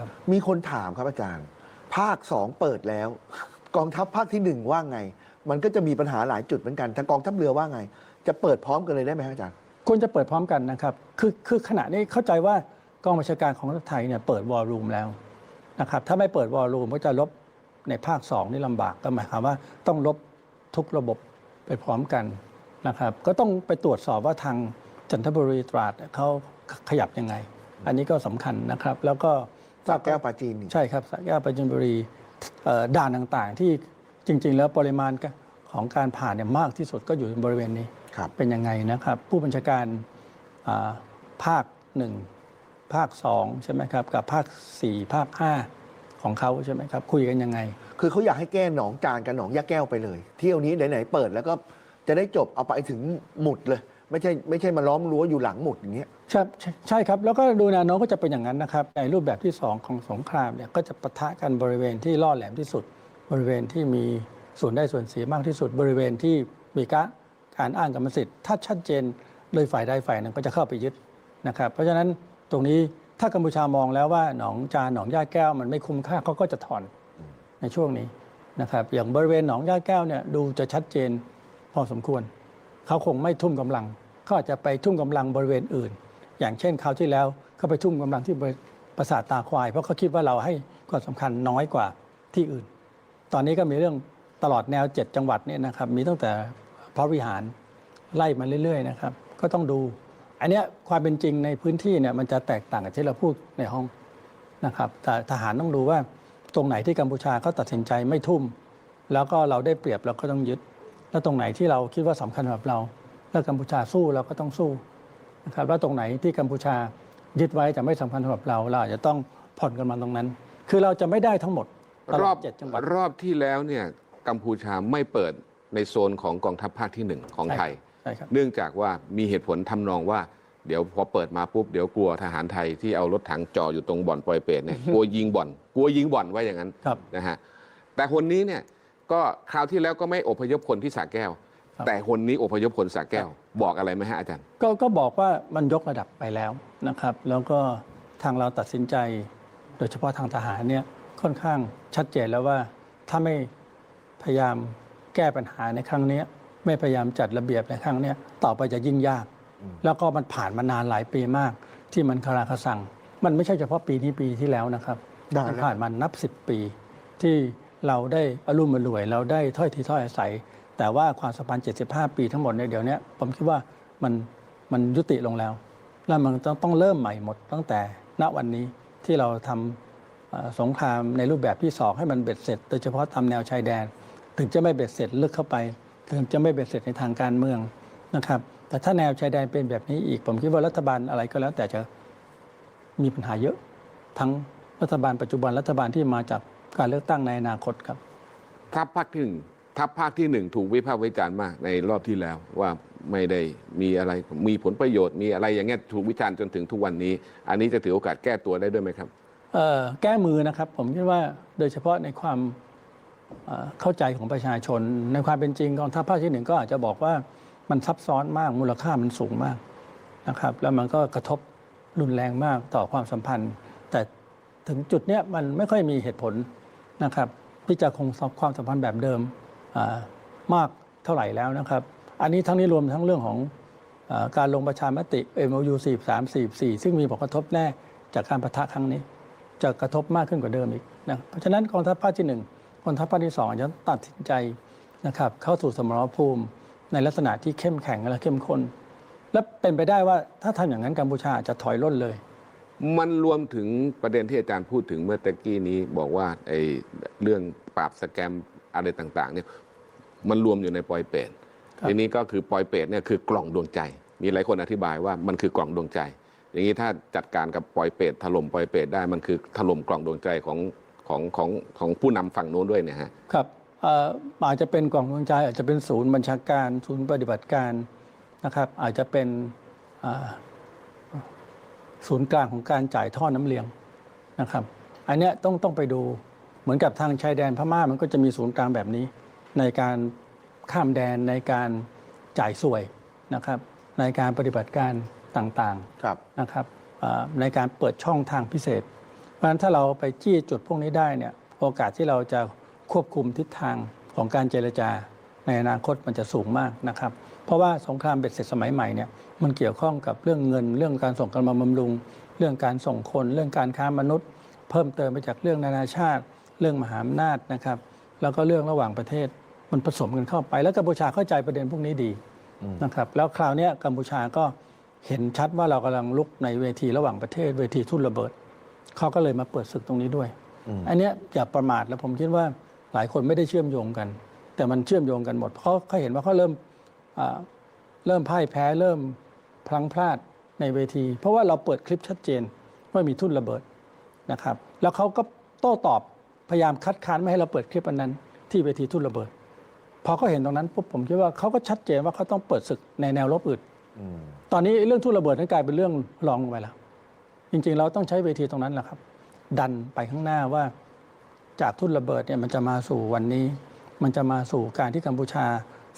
ครับ มีคนถามครับอาจารย์ ภาคสองเปิดแล้ว กองทัพภาคที่หนึ่งว่าไง มันก็จะมีปัญหาหลายจุดเหมือนกันทางกองทัพเรือว่าไง จะเปิดพร้อมกันเลยได้ไหมครับอาจารย์ควรจะเปิดพร้อมกันนะครับ คือคือขณะนี้เข้าใจว่ากองบัญชาการของรัฐไทยเนี่ยเปิดวอลลุ่มแล้วนะครับถ้าไม่เปิดวอลลุ่มก็จะลบในภาค2นี่ลำบากก็หมายความว่าต้องลบทุกระบบไปพร้อมกันนะครับก็ต้องไปตรวจสอบว่าทางจันทบุรีตราดเขาขยับยังไง อันนี้ก็สำคัญนะครับ แล้วก็ สระแก้วปลาจีนนี่ใช่ครับสระแก้วไปจินบุรีเอ่อด่านต่างๆ ที่จริง ๆ แล้วปริมาณของการผ่านเนี่ยมากที่สุดก็อยู่บริเวณนี้ครับเป็นยังไงนะครับ ผู้บัญชาการอ่าภาคหนึ่งภาคสองใช่ไหมครับ กับภาคสี่ภาคห้าของเขาใช่ไหมครับคุยกันยังไง คือเขาอยากให้แก้หนองจานกับหนองยาแก้วไปเลย เที่ยวนี้ไหนๆเปิดแล้วก็จะได้จบเอาไปถึงหมุดเลย ไม่ใช่ไม่ใช่มาล้อมรั้วอยู่หลังหมุดอย่างเงี้ยใช่ใช่ใช่ครับ แล้วก็ดูแนวโน้มก็จะเป็นอย่างนั้นนะครับในรูปแบบที่ 2 ของสงครามเนี่ยก็จะปะทะกันบริเวณที่ล่อแหลมที่สุด บริเวณที่มีส่วนได้ส่วนเสียมากที่สุด บริเวณที่มีการการอ้างกรรมสิทธิ์ถ้าชัดเจนโดยฝ่ายใดฝ่ายหนึ่งก็จะเข้าไปยึดนะครับ เพราะฉะนั้นตรงนี้ถ้ากัมพูชามองแล้วว่าหนองจานหนองย่าแก้วมันไม่คุ้มค่าเขาก็จะถอนในช่วงนี้นะครับอย่างบริเวณหนองย่าแก้วเนี่ยดูจะชัดเจนพอสมควร เขาคงไม่ทุ่มกำลังเขาอาจจะไปทุ่มกำลังบริเวณอื่น อย่างเช่นคราวที่แล้วเขาไปทุ่มกำลังที่บริปราสาทตาควาย เพราะเขาคิดว่าเราให้ความสำคัญน้อยกว่าที่อื่น ตอนนี้ก็มีเรื่องตลอดแนว 7 จังหวัดเนี่ยนะครับมีตั้งแต่พระวิหารไล่มาเรื่อยๆนะครับก็ต้องดู อันนี้ความเป็นจริงในพื้นที่เนี่ยมันจะแตกต่างกับที่เราพูดในห้องนะครับแต่ทหารต้องดูว่าตรงไหนที่กัมพูชาเขาตัดสินใจไม่ทุ่ม แล้วก็เราได้เปรียบเราก็ต้องยึด แล้วตรงไหนที่เราคิดว่าสำคัญสำหรับเรา แล้วกัมพูชาสู้เราก็ต้องสู้นะครับแล้วตรงไหนที่กัมพูชายึดไว้แต่ไม่สำคัญสำหรับเราเราอาจจะต้องผ่อนกันมาตรงนั้น คือเราจะไม่ได้ทั้งหมดตรลออบดเจ็ดจังหวัดรอบที่แล้วเนี่ยกัมพูชาไม่เปิดในโซนของกองทัพภาคที่หนึ่งของใช่ไทยใช่ครับเนื่องจากว่ามีเหตุผลทำนองว่าเดี๋ยวพอเปิดมาปุ๊บเดี๋ยวกลัวทหารไทยที่เอารถถังจ่ออยู่ตรงบ่อนปอยเปรตเนี่ยกลัวยิงบ่อน กลัวยิงบ่อนไว้อย่างนั้นครับนะฮะแต่คนนี้เนี่ย ก็คราวที่แล้วก็ไม่อพยพคนที่สระแก้ว ครับ แต่คนนี้อพยพคนสระแก้ว บอกอะไรไหมฮะอาจารย์ ก็ก็บอกว่ามันยกระดับไปแล้วนะครับ แล้วก็ทางเราตัดสินใจ โดยเฉพาะทางทหารเนี่ยค่อนข้างชัดเจนแล้วว่าถ้าไม่พยายามแก้ปัญหาในครั้งเนี้ยไม่พยายามจัดระเบียบในครั้งเนี้ยต่อไปจะยิ่งยาก แล้วก็มันผ่านมานานหลายปีมาก ที่มันคาราคาซัง มันไม่ใช่เฉพาะปีนี้ปีที่แล้วนะครับ นานแล้ว มันผ่านมานับสิบปีที่ เราได้อารมณ์มารวย เราได้ถ้อยทีถ้อยอาศัย แต่ว่าความสัมพันธ์ 75 ปีทั้งหมดในเดี๋ยวนี้ผมคิดว่ามันมันยุติลงแล้ว แล้วมันต้องต้องเริ่มใหม่หมดตั้งแต่ณวันนี้ที่เราทำเอ่อสงครามในรูปแบบที่สองให้มันเบ็ดเสร็จ โดยเฉพาะทำแนวชายแดน ถึงจะไม่เบ็ดเสร็จลึกเข้าไป ถึงจะไม่เบ็ดเสร็จในทางการเมืองนะครับแต่ถ้าแนวชายแดนเป็นแบบนี้อีก ผมคิดว่ารัฐบาลอะไรก็แล้วแต่จะมีปัญหาเยอะ ทั้งรัฐบาลปัจจุบันรัฐบาลที่มาจาก การเลือกตั้งในอนาคตครับ ทัพภาคที่หนึ่งทัพภาคที่หนึ่งถูกวิพากษ์วิจารณ์มากในรอบที่แล้วว่าไม่ได้มีอะไรมีผลประโยชน์มีอะไรอย่างเงี้ยถูกวิจารณ์จนถึงทุกวันนี้ อันนี้จะถือโอกาสแก้ตัวได้ด้วยไหมครับเอ่อแก้มือนะครับ ผมคิดว่าโดยเฉพาะในความเอ่อเข้าใจของประชาชน ในความเป็นจริงกองทัพภาคที่หนึ่งก็อาจจะบอกว่ามันซับซ้อนมากมูลค่ามันสูงมากนะครับ แล้วมันก็กระทบรุนแรงมากต่อความสัมพันธ์ แต่ ถึงจุดเนี้ยมันไม่ค่อยมีเหตุผลนะครับ ที่จะคงความสัมพันธ์แบบเดิมมากเท่าไหร่แล้วนะครับ อันนี้ทั้งนี้รวมทั้งเรื่องของอการลงประชามติ MOU 43 44 ซึ่งมีผลกระทบแน่จากการประทะครั้งนี้ จะกระทบมากขึ้นกว่าเดิมอีกนะเพราะฉะนั้นกองทัพภาคที่ 1กองทัพภาคที่2อาจะตัดสินใจนะครับเข้าสู่สมรภูมิในลักษณะที่เข้มแข็งและเข้มข้นและเป็นไปได้ว่าถ้าทำอย่างนั้นกัมพูชาจจะถอยร่นเลย มันรวมถึงประเด็นที่อาจารย์พูดถึงเมื่อตะกี้นี้บอกว่าไอ้เรื่องปราบสแกมอะไรต่างๆเนี่ยมันรวมอยู่ในปอยเปรตครับทีนี้ก็คือปอยเปรตเนี่ยคือกล่องดวงใจ มีหลายคนอธิบายว่ามันคือกล่องดวงใจ อย่างนี้ถ้าจัดการกับปอยเปรตถล่มปอยเปรตได้มันคือถล่มกล่องดวงใจของของของของผู้นำฝั่งโน้นด้วยเนี่ยฮะครับเอ่ออาจจะเป็นกล่องดวงใจ อาจจะเป็นศูนย์บัญชาการ ศูนย์ปฏิบัติการนะครับ อาจจะเป็นอ่า ศูนย์กลางของการจ่ายท่อน้ำเลี้ยงนะครับ อันเนี้ยต้องต้องไปดูเหมือนกับทางชายแดนพม่ามันก็จะมีศูนย์กลางแบบนี้ ในการข้ามแดนในการจ่ายสวยนะครับ ในการปฏิบัติการต่างๆครับนะครับเอ่อในการเปิดช่องทางพิเศษ เพราะฉะนั้นถ้าเราไปจี้จุดพวกนี้ได้เนี่ยโอกาสที่เราจะควบคุมทิศทางของการเจรจาในอนาคตมันจะสูงมากนะครับ เพราะว่าสงครามเบ็ดเสร็จสมัยใหม่เนี่ยมันเกี่ยวข้องกับเรื่องเงิน เรื่องการส่งกำลังบำรุง เรื่องการส่งคน เรื่องการค้ามนุษย์ เพิ่มเติมไปจากเรื่องนานาชาติ เรื่องมหาอำนาจนะครับ แล้วก็เรื่องระหว่างประเทศมันผสมกันเข้าไป แล้วกัมพูชาเข้าใจประเด็นพวกนี้ดีนะครับแล้วคราวเนี้ยกัมพูชาก็เห็นชัดว่าเรากำลังลุกในเวทีระหว่างประเทศ เวทีทุ่นระเบิดเขาก็เลยมาเปิดศึกตรงนี้ด้วย อันเนี้ยอย่าประมาทแล้วผมคิดว่าหลายคนไม่ได้เชื่อมโยงกัน แต่มันเชื่อมโยงกันหมดเพราะเขาเห็นว่าเขาเริ่มอ่า เริ่มพ่ายแพ้เริ่มพลังพลาดในเวที เพราะว่าเราเปิดคลิปชัดเจนว่ามีทุ่นระเบิดนะครับ แล้วเขาก็โต้ตอบพยายามคัดค้านไม่ให้เราเปิดคลิปอันนั้น ที่เวทีทุ่นระเบิดพอเขาเห็นตรงนั้นปุ๊บผมคิดว่าเขาก็ชัดเจนว่าเขาต้องเปิดศึกในแนวรบอื่นตอนนี้เรื่องทุ่นระเบิดนั้นกลายเป็นเรื่องรองลงไปแล้ว จริงๆ เราต้องใช้เวทีตรงนั้นแหละครับ ดันไปข้างหน้าว่าจากทุ่นระเบิดเนี่ยมันจะมาสู่วันนี้ มันจะมาสู่การที่กัมพูชา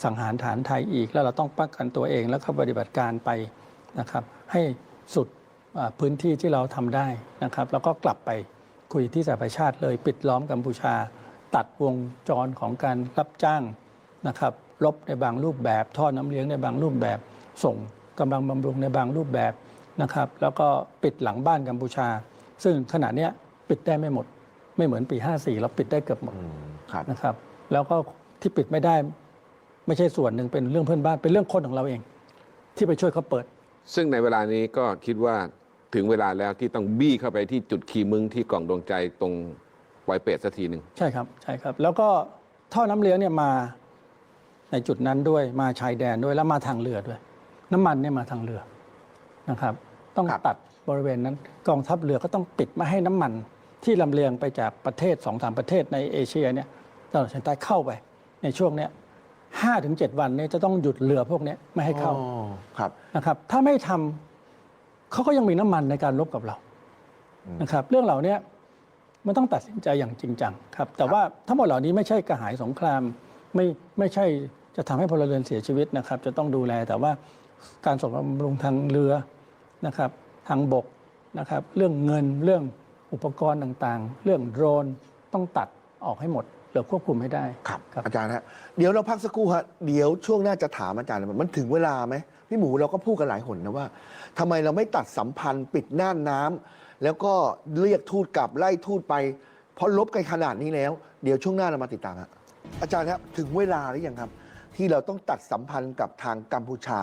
สังหารฐานไทยอีก แล้วเราต้องป้องกันตัวเองแล้วก็ปฏิบัติการไปนะครับให้สุดอ่าพื้นที่ที่เราทำได้นะครับ แล้วก็กลับไปคุยที่สหประชาติเลยปิดล้อมกัมพูชา ตัดวงจรของการรับจ้างนะครับลบในบางรูปแบบท่อน้ำเลี้ยงในบางรูปแบบ ส่งกำลังบำรุงในบางรูปแบบนะครับ แล้วก็ปิดหลังบ้านกัมพูชา ซึ่งขณะเนี้ยปิดได้ไม่หมด ไม่เหมือนปี 54 เราปิดได้เกือบหมดครับนะครับ แล้วก็ที่ปิดไม่ได้ ไม่ใช่ส่วนหนึ่งเป็นเรื่องเพื่อนบ้านเป็นเรื่องคนของเราเอง ที่ไปช่วยเขาเปิด ซึ่งในเวลานี้ก็คิดว่าถึงเวลาแล้วที่ต้องบี้เข้าไปที่จุดคีย์มึงที่กล่องดวงใจตรงปอยเป็ดสักทีหนึ่งใช่ครับใช่ครับ แล้วก็ท่อน้ำเลี้ยงเนี่ยมาในจุดนั้นด้วยมาชายแดนด้วยแล้วมาทางเรือด้วย น้ำมันเนี่ยมาทางเรือนะครับ ต้องครับ ตัดบริเวณนั้น กองทัพเรือก็ต้องปิดไม่ให้น้ำมันที่ลำเลียงไปจากประเทศสองสามประเทศในเอเชียเนี่ยตะวันออกเฉียงใต้เข้าไปในช่วงเนี้ย ห้าถึงเจ็ดวันเนี้จะต้องหยุดเรือพวกเนี้ยไม่ให้เข้าอ๋อครับ นะครับถ้าไม่ทำเขาก็ยังมีน้ำมันในการรบกับเรานะครับเรื่องเหล่านี้มันต้องตัดสินใจอย่างจริงจังครับแต่ว่าทั้งหมดเหล่านี้ไม่ใช่กระหายสงครามไม่ไม่ใช่จะทำให้พลเรือนเสียชีวิตนะครับ จะต้องดูแลแต่ว่าการส่งบำรุงทางเรือนะครับทางบกนะครับเรื่องเงินเรื่องอุปกรณ์ต่างๆ เรื่องโดรนต้องตัดออกให้หมด เหลือควบคุมให้ได้ ครับ ครับ อาจารย์ฮะ เดี๋ยวเราพักสักครู่ฮะ เดี๋ยวช่วงหน้าจะถามอาจารย์ มันถึงเวลาไหมพี่หมูเราก็พูดกันหลายหนนะว่าทำไมเราไม่ตัดสัมพันธ์ปิดน่านน้ำแล้วก็เรียกทูตกลับไล่ทูตไป เพราะลบกันขนาดนี้แล้ว เดี๋ยวช่วงหน้าเรามาติดตามฮะอาจารย์ครับถึงเวลาหรือยังครับ ที่เราต้องตัดสัมพันธ์กับทางกัมพูชา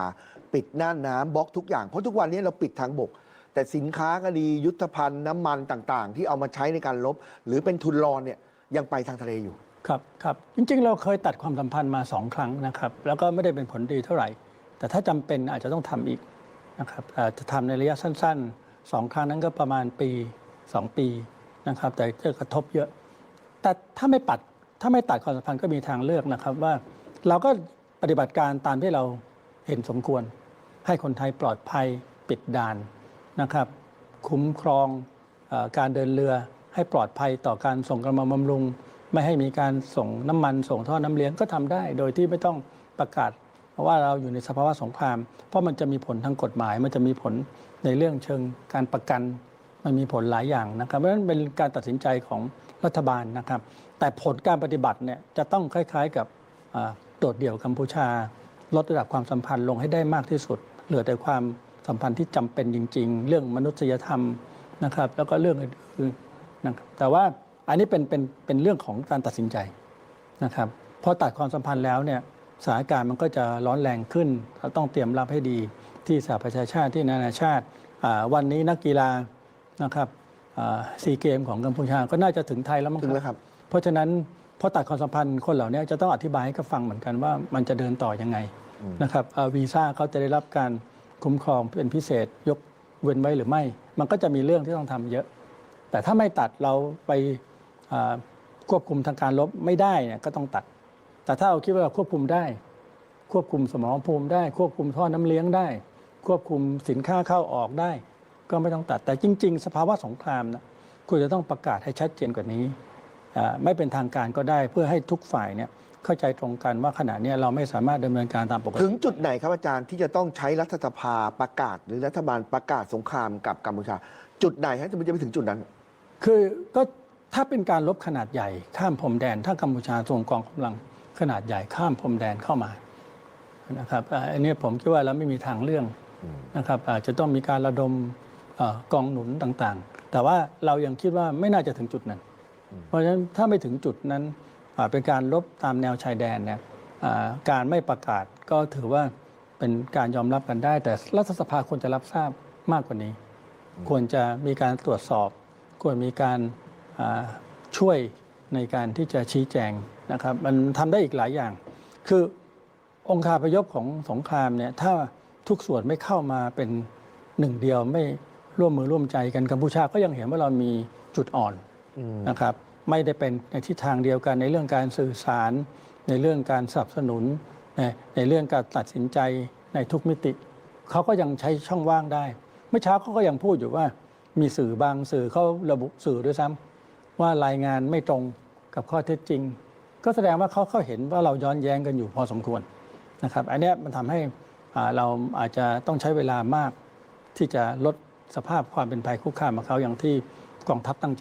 ปิดน่านน้ำบล็อกทุกอย่างเพราะทุกวันนี้เราปิดทางบก แต่สินค้าก็ดียุทธภัณฑ์น้ำมันต่างๆ ที่เอามาใช้ในการลบ หรือเป็นทุนรอนเนี่ย ยังไปทางทะเลอยู่ ครับครับจริงๆ เราเคยตัดความสัมพันธ์มาสองครั้งนะครับแล้วก็ไม่ได้เป็นผลดีเท่าไหร่ แต่ถ้าจำเป็นอาจจะต้องทำอีกนะครับอาจจะทำในระยะสั้นๆสองครั้งนั้นก็ประมาณปีสองปีนะครับแต่จะกระทบเยอะ แต่ถ้าไม่ปัดถ้าไม่ตัดความสัมพันธ์ก็มีทางเลือกนะครับว่าเราก็ปฏิบัติการตามที่เราเห็นสมควร ให้คนไทยปลอดภัยปิดด่านนะครับ คุ้มครองอการเดินเรือ ให้ปลอดภัยต่อการส่งกำลังบำรุง ไม่ให้มีการส่งน้ำมัน ส่งท่อน้ำเลี้ยงก็ทำได้ โดยที่ไม่ต้องประกาศเพราะว่าเราอยู่ในสภาวะสงคราม เพราะมันจะมีผลทางกฎหมาย มันจะมีผลในเรื่องเชิงการประกัน มันมีผลหลายอย่างนะครับเพราะฉะนั้นเป็นการตัดสินใจของรัฐบาลนะครับ แต่ผลการปฏิบัติเนี่ยจะต้องคล้าย ๆกับโดดเดี่ยวกัมพูชา ลดระดับความสัมพันธ์ลงให้ได้มากที่สุด เหลือแต่ความสัมพันธ์ที่จำเป็นจริง ๆ เรื่องมนุษยธรรมนะครับ แล้วก็เรื่องอื่น นะครับแต่ว่าอันนี้เป็นเป็นเป็นเรื่องของการตัดสินใจนะครับพอตัดความสัมพันธ์แล้วเนี่ยสถานการณ์มันก็จะร้อนแรงขึ้นเราต้องเตรียมรับให้ดีที่สหประชาชาติที่นานาชาติอ่าวันนี้นักกีฬานะครับซีเกมของกัมพูชาก็น่าจะถึงไทยแล้วมั้งถึงแล้วครับ เพราะฉะนั้นพอตัดความสัมพันธ์คนเหล่านี้จะต้องอธิบายให้เขาฟังเหมือนกันว่ามันจะเดินต่อยังไงนะครับเอ่อวีซ่าเขาจะได้รับการคุ้มครองเป็นพิเศษยกเว้นไว้หรือไม่ มันก็จะมีเรื่องที่ต้องทำเยอะ แต่ถ้าไม่ตัดเราไปควบคุมทางการลบไม่ได้เนี่ยก็ต้องตัด แต่ถ้าเราคิดว่าเราควบคุมได้ ควบคุมสมรภูมิได้ ควบคุมท่อน้ำเลี้ยงได้ ควบคุมสินค้าเข้าออกได้ ก็ไม่ต้องตัดแต่จริง ๆ สภาวะสงครามนะคุณจะต้องประกาศให้ชัดเจนกว่านี้ ไม่เป็นทางการก็ได้เพื่อให้ทุกฝ่ายเนี่ยเข้าใจตรงกันว่าขณะนี้เราไม่สามารถดำเนินการตามปกติถึงจุดไหนครับอาจารย์ที่จะต้องใช้รัฐสภาประกาศ หรือรัฐบาลประกาศสงครามกับกัมพูชา จุดไหนฮะจะมันจะไปถึงจุดนั้น คือก็ถ้าเป็นการลบขนาดใหญ่ข้ามพรมแดน ถ้ากัมพูชาส่งกองกำลังขนาดใหญ่ข้ามพรมแดนเข้ามานะครับอ่าอันนี้ผมคิดว่าเราไม่มีทางเรื่องนะครับอาจจะต้องมีการระดมเอ่อกองหนุนต่างๆ แต่ว่าเรายังคิดว่าไม่น่าจะถึงจุดนั้น เพราะฉะนั้นถ้าไม่ถึงจุดนั้นอ่าเป็นการลบตามแนวชายแดนเนี่ยอ่าการไม่ประกาศก็ถือว่าเป็นการยอมรับกันได้ แต่รัฐสภาควรจะรับทราบมากกว่านี้ ควรจะมีการตรวจสอบ ควรมีการอ่าช่วยในการที่จะชี้แจงนะครับ มันทำได้อีกหลายอย่าง คือองค์คาพยพของสงครามเนี่ยถ้าทุกส่วนไม่เข้ามาเป็นหนึ่งเดียวไม่ร่วมมือร่วมใจกันกัมพูชาก็ยังเห็นว่าเรามีจุดอ่อนนะครับ ไม่ได้เป็นในทิศทางเดียวกันในเรื่องการสื่อสาร ในเรื่องการสนับสนุน ในในเรื่องการตัดสินใจในทุกมิติ เขาก็ยังใช้ช่องว่างได้ เมื่อเช้าเขาก็ยังพูดอยู่ว่า มีสื่อบางสื่อเขาระบุสื่อด้วยซ้ำว่ารายงานไม่ตรงกับข้อเท็จจริง ก็แสดงว่าเขาเขาเห็นว่าเราย้อนแย้งกันอยู่พอสมควรนะครับ อันนี้มันทำให้เราอาจจะต้องใช้เวลามากที่จะลดสภาพความเป็นภัยคุกคามของเขาอย่างที่กองทัพตั้งใจ